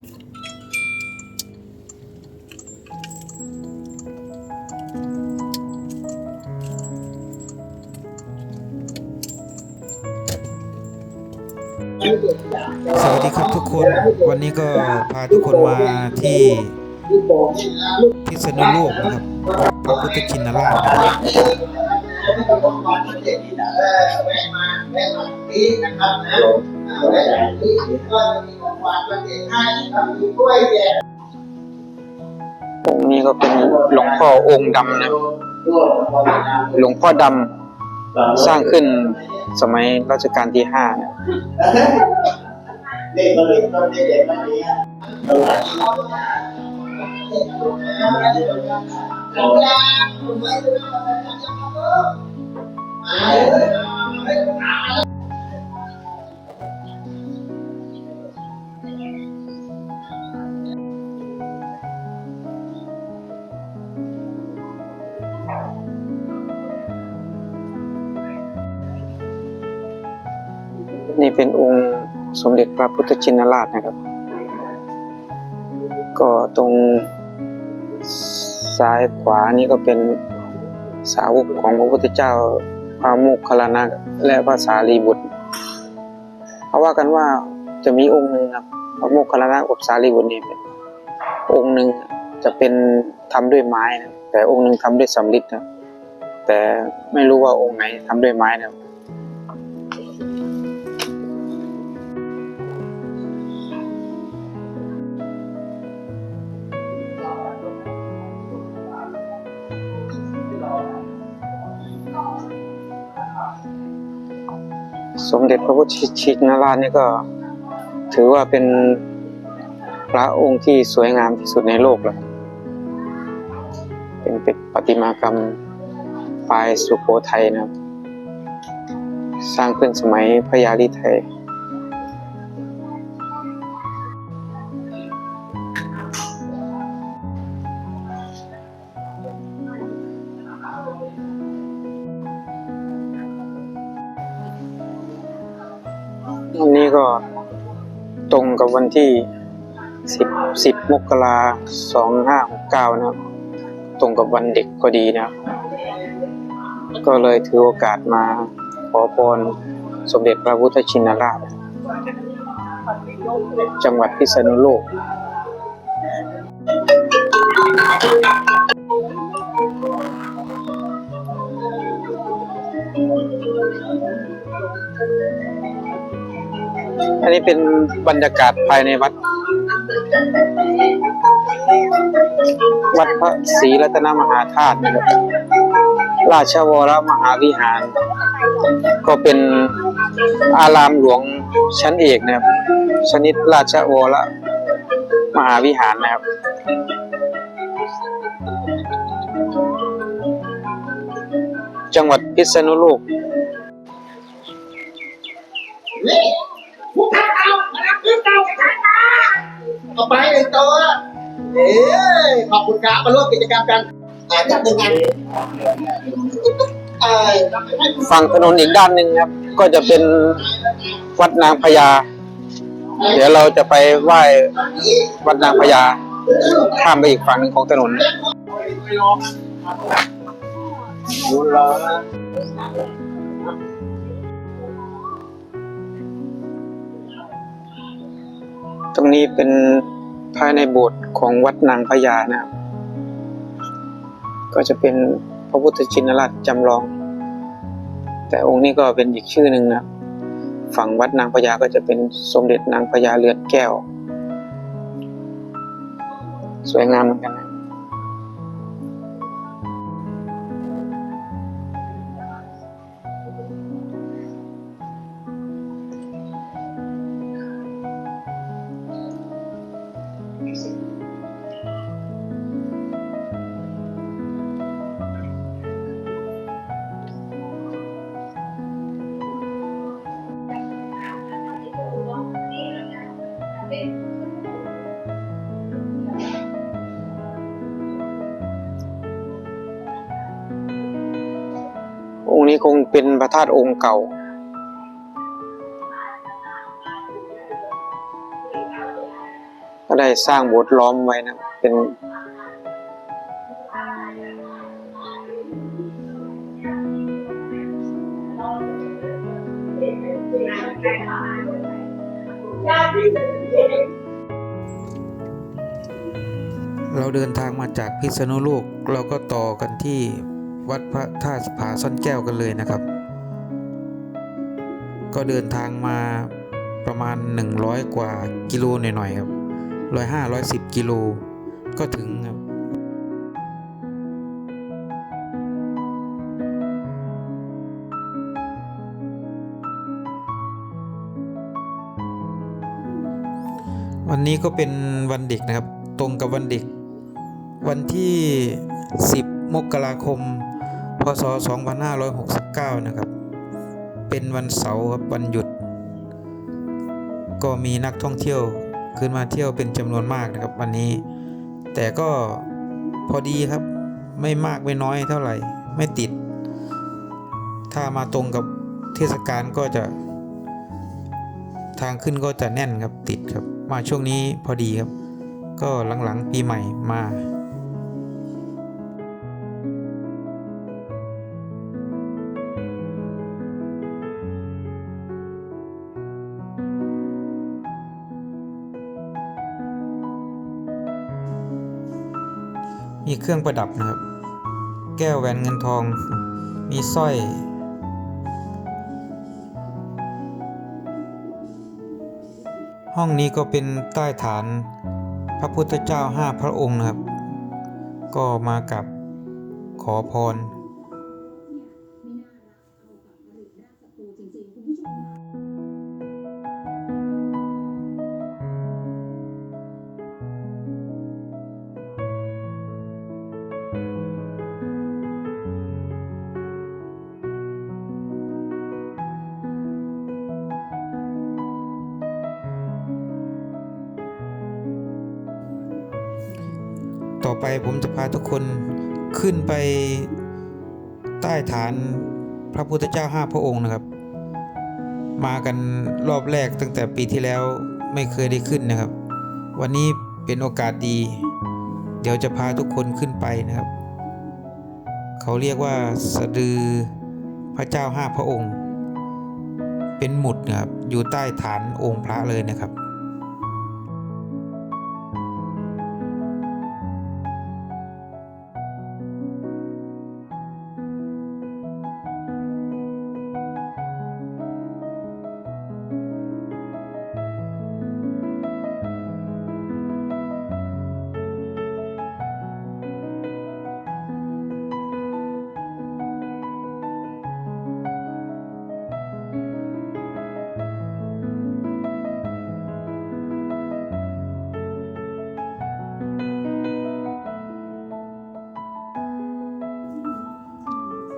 สวัสดีครับทุกคนวันนี้ก็พาทุกคนมาที่พิษณุโลกนะครับพระพุทธชินราชนะครับ องค์นี้ก็เป็นหลวงพ่อองค์ดำนะหลวงพ่อดำสร้างขึ้นสมัยรัชกาลที่ห้านะเด็กก็เลยต้องเด็กๆมาเนี้ยนี่ สมเด็จพระพุทธชินราชนะครับ ก็ตรงซ้ายขวานี่ก็เป็นสาวกของพระพุทธเจ้าพระโมุคคัลานะและพระสารีบุตรเขาว่ากันว่าจะมีองค์หนึ่งครับพระโมุคคัลานะกับสารีบุตรนี่เป็นองค์หนึ่งจะเป็นทำด้วยไม้นะแต่องค์หนึ่งทำด้วยสำริดนะแต่ไม่รู้ว่าองค์ไหนทำด้วยไม้นะ สมเด็จพระพุทธชินราชนี่ก็ ถือว่าเป็นพระองค์ที่สวยงามที่สุดในโลกแล้วเป็นเป็นปติมากรรมปลายสุโขทัยนะครับ สร้างขึ้นสมัยพระยาลิไทย วันที่สิบสิบมกราสองห้าหกเก้านะครับ ตรงกับวันเด็กพอดีนะครับ ก็เลยถือโอกาสมาขอพรสมเด็จพระพุทธชินราช จังหวัดพิษณุโลก อันนี้เป็นบรรยากาศภายในวัด วัดพระศรีรัตนมหาธาตุนะครับราชวรมหาวิหาร ก็เป็นอารามหลวงชั้นเอกนะครับ ชนิดราชวรมหาวิหารนะครับจังหวัดพิษณุโลก เอ้ยขอบคุณครับมาร่วมกิจกรรมกันอ่าจัดหนึ่งงานเอ้ยให้คุณฝั่งถนนอีกด้านหนึ่งครับ ก็จะเป็นวัดนางพญา เดี๋ยวเราจะไปไหว้วัดนางพญาข้ามไปอีกฝั่งหนึ่งของถนนตรงนี้เป็น ภายในโบสถ์ของวัดนางพญานะครับก็จะเป็นพระพุทธชินราชจำลอง แต่องค์นี้ก็เป็นอีกชื่อหนึ่งนะฝั่งวัดนางพญาก็จะเป็นสมเด็จนางพญาเลือดแก้ว สวยงามเหมือนกันนะ องค์นี้คงเป็นพระธาตุองค์เก่าขได้สร้างโบสถ์ล้อมไว้นะ เป็น เราเดินทางมาจากพิษณุโลกเราก็ต่อกันที่วัดพระธาตุผาซ่อนแก้วกันเลยนะครับ ก็เดินทางมาประมาณ 100 กว่ากิโลหน่อยๆครับร้อยห้าร้อยสิบกิโลก็ถึงครับ วันนี้ก็เป็นวันเด็กนะครับ ตรงกับวันเด็ก วันที่ 10 มกราคม พศ 2569 นะครับ เป็นวันเสาร์ครับวันหยุด ก็มีนักท่องเที่ยวขึ้นมาเที่ยวเป็นจำนวนมากนะครับ วันนี้ แต่ก็พอดีครับ ไม่มากไม่น้อยเท่าไหร่ ไม่ติด ถ้ามาตรงกับเทศกาลก็จะ ทางขึ้นก็จะแน่นครับติดครับ มาช่วงนี้พอดีครับ ก็หลังๆปีใหม่มามีเครื่องประดับนะครับ แก้วแหวนเงินทอง มีสร้อย ห้องนี้ก็เป็นใต้ฐาน พระพุทธเจ้าห้าพระองค์นะครับ ก็มากับขอพร ผมจะพาทุกคนขึ้นไปใต้ฐานพระพุทธเจ้าห้าพระองค์นะครับ มากันรอบแรกตั้งแต่ปีที่แล้วไม่เคยได้ขึ้นนะครับ วันนี้เป็นโอกาสดี เดี๋ยวจะพาทุกคนขึ้นไปนะครับ เขาเรียกว่าสะดือพระเจ้าห้าพระองค์ เป็นหมุดนะครับอยู่ใต้ฐานองค์พระเลยนะครับ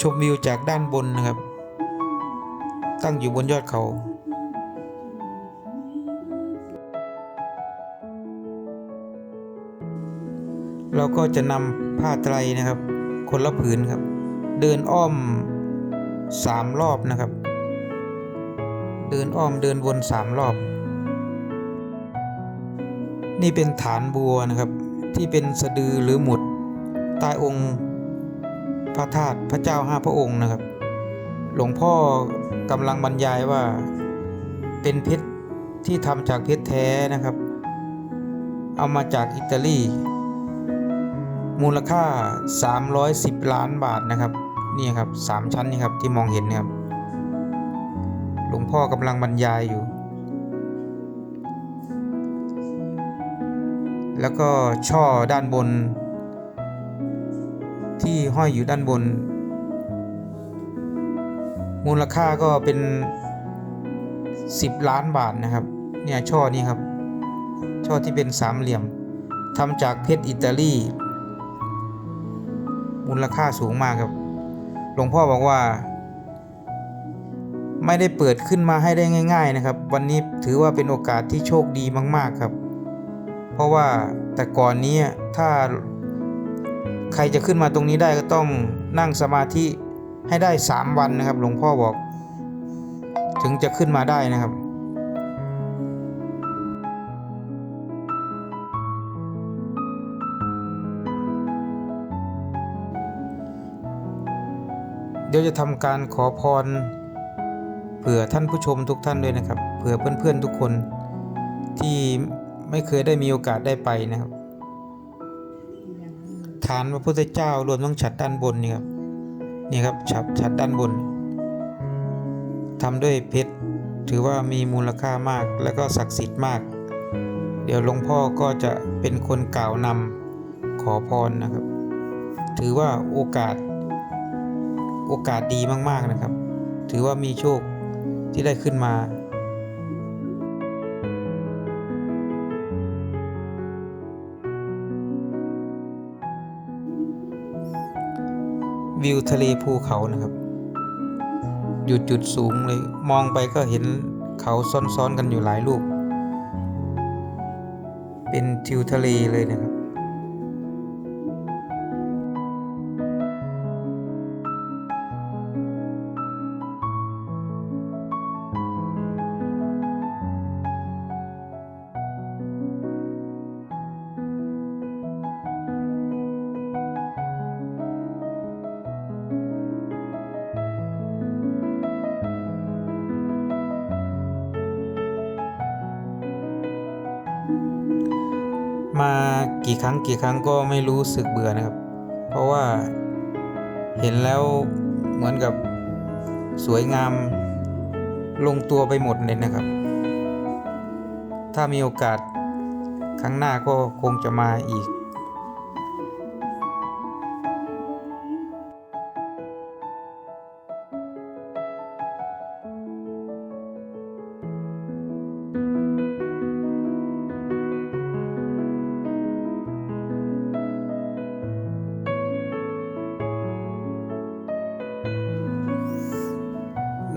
ชมวิวจากด้านบนนะครับ ตั้งอยู่บนยอดเขาเราก็จะนำผ้าไตรนะครับ คนละผืนครับ เดินอ้อมสามรอบนะครับ เดินอ้อมเดินวนสามรอบ นี่เป็นฐานบัวนะครับ ที่เป็นสะดือหรือหมุดใต้องค์ พระธาตุพระเจ้าห้าพระองค์นะครับ หลวงพ่อกำลังบรรยายว่าเป็นเพชรที่ทำจากเพชรแท้นะครับ เอามาจากอิตาลี มูลค่า 310 ล้านบาทนะครับ นี่ครับสามชั้นนี่ครับที่มองเห็นนะครับ หลวงพ่อกำลังบรรยายอยู่ แล้วก็ช่อด้านบน ที่ห้อยอยู่ด้านบน มูลค่าก็เป็น 10 ล้านบาทนะครับ เนี่ยช่อนี้ครับ ช่อที่เป็นสามเหลี่ยมทำจากเพชรอิตาลี มูลค่าสูงมากครับ หลวงพ่อบอกว่า ไม่ได้เปิดขึ้นมาให้ได้ง่าย ๆนะครับ วันนี้ถือว่าเป็นโอกาสที่โชคดีมาก ๆครับ เพราะว่าแต่ก่อนนี้ถ้า ใครจะขึ้นมาตรงนี้ได้ก็ต้องนั่งสมาธิให้ได้ 3 วันนะครับ หลวงพ่อบอก ถึงจะขึ้นมาได้นะครับเดี๋ยวจะทำการขอพรเผื่อท่านผู้ชมทุกท่านด้วยนะครับ เผื่อเพื่อนๆทุกคนที่ไม่เคยได้มีโอกาสได้ไปนะครับ ฐานพระพุทธเจ้ารวมทั้งฉัดด้านบนนี่ครับนี่ครับฉัดฉัดด้านบนทำด้วยเพชรถือว่ามีมูลค่ามากและก็ศักดิ์สิทธิ์มาก เดี๋ยวหลวงพ่อก็จะเป็นคนกล่าวนำขอพรนะครับ ถือว่าโอกาสโอกาสดีมากๆนะครับ ถือว่ามีโชคที่ได้ขึ้นมา วิวทะเลภูเขานะครับ อยู่จุดสูงเลย มองไปก็เห็นเขาซ้อนๆกันอยู่หลายลูก เป็นทิวทะเลเลยนะครับ กี่ครั้งกี่ครั้งก็ไม่รู้สึกเบื่อนะครับ เพราะว่าเห็นแล้วเหมือนกับสวยงามลงตัวไปหมดเลยนะครับ ถ้ามีโอกาสครั้งหน้าก็คงจะมาอีก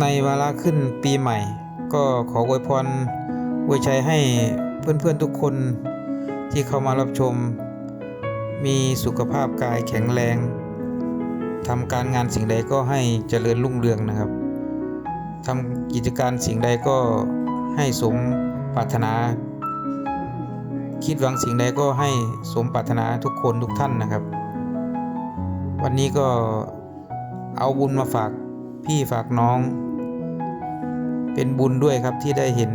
ในวาระขึ้นปีใหม่ ก็ขออวยพรอวยชัยให้เพื่อนๆทุกคนที่เข้ามารับชม มีสุขภาพกายแข็งแรงทำการงานสิ่งใดก็ให้เจริญรุ่งเรืองนะครับทำกิจการสิ่งใดก็ให้สมปรารถนา คิดหวังสิ่งใดก็ให้สมปรารถนาทุกคนทุกท่านนะครับ วันนี้ก็เอาบุญมาฝาก พี่ฝากน้อง เป็นบุญด้วยครับที่ได้เห็น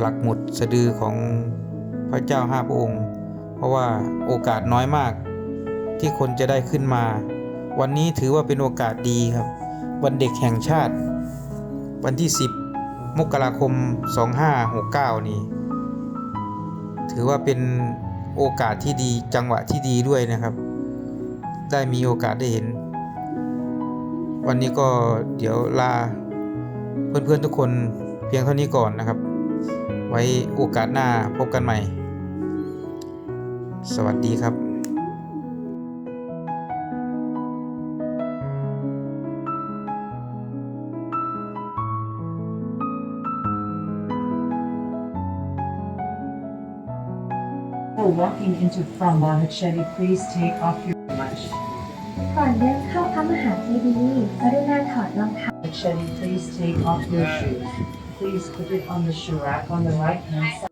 หลักหมุดสะดือของพระเจ้าห้าพระองค์ เพราะว่าโอกาสน้อยมากที่คนจะได้ขึ้นมา วันนี้ถือว่าเป็นโอกาสดีครับ วันเด็กแห่งชาติ วันที่ 10 มกราคม 2569 นี้ ถือว่าเป็นโอกาสที่ดีจังหวะที่ดีด้วยนะครับ ได้มีโอกาสได้เห็น วันนี้ก็เดี๋ยวลาเพื่อนๆทุกคนเพียงเท่านี้ก่อนนะครับ ไว้โอกาสหน้าพบกันใหม่ สวัสดีครับ Before walking into from Monticelli, please take off your lunch. ก่อนเดินเข้าพระมหาเจดีย์กรุณาถอดรองเท้า Monticelli, please take off your shoes. Please put it on the shoe rack on the right hand side.